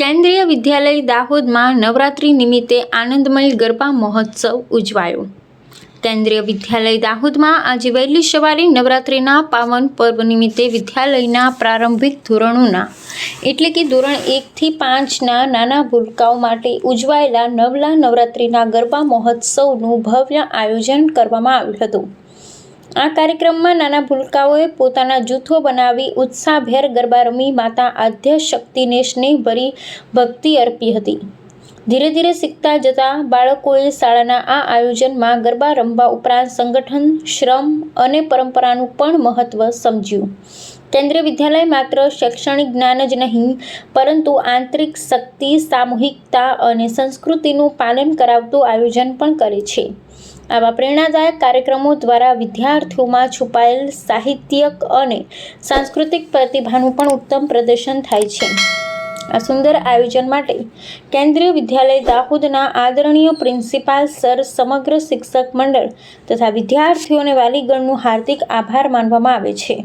કેન્દ્રીય વિદ્યાલય દાહોદમાં નવરાત્રિ નિમિત્તે આનંદમય ગરબા મહોત્સવ ઉજવાયો. કેન્દ્રીય વિદ્યાલય દાહોદમાં આજે વહેલી સવારે નવરાત્રિના પાવન પર્વ નિમિત્તે વિદ્યાલયના પ્રારંભિક ધોરણોના એટલે કે ધોરણ એકથી પાંચના નાના ભૂલકાઓ માટે ઉજવાયેલા નવલા નવરાત્રિના ગરબા મહોત્સવનું ભવ્ય આયોજન કરવામાં આવ્યું હતું. આ કાર્યક્રમમાં નાના ભૂલકાઓએ પોતાના જૂથો બનાવી ઉત્સાહભેર ગરબા રમી માતા આદ્ય શક્તિને સ્નેહભરી ભક્તિ અર્પી હતી. ધીરે ધીરે શીખતા જતા બાળકોએ શાળાના આ આયોજનમાં ગરબા રમવા ઉપરાંત સંગઠન, શ્રમ અને પરંપરાનું પણ મહત્ત્વ સમજ્યું. કેન્દ્રીય વિદ્યાલય માત્ર શૈક્ષણિક જ્ઞાન જ નહીં, પરંતુ આંતરિક શક્તિ, સામૂહિકતા અને સંસ્કૃતિનું પાલન કરાવતું આયોજન પણ કરે છે. આવા પ્રેરણાદાયક કાર્યક્રમો દ્વારા વિદ્યાર્થીઓમાં છુપાયેલ સાહિત્યક અને સાંસ્કૃતિક પ્રતિભાનું પણ ઉત્તમ પ્રદર્શન થાય છે. આ સુંદર આયોજન માટે કેન્દ્રીય વિદ્યાલય દાહોદના આદરણીય પ્રિન્સિપાલ સર સમગ્ર શિક્ષક મંડળ તથા વિદ્યાર્થીઓને વાલીગણનું હાર્દિક આભાર માનવામાં આવે છે.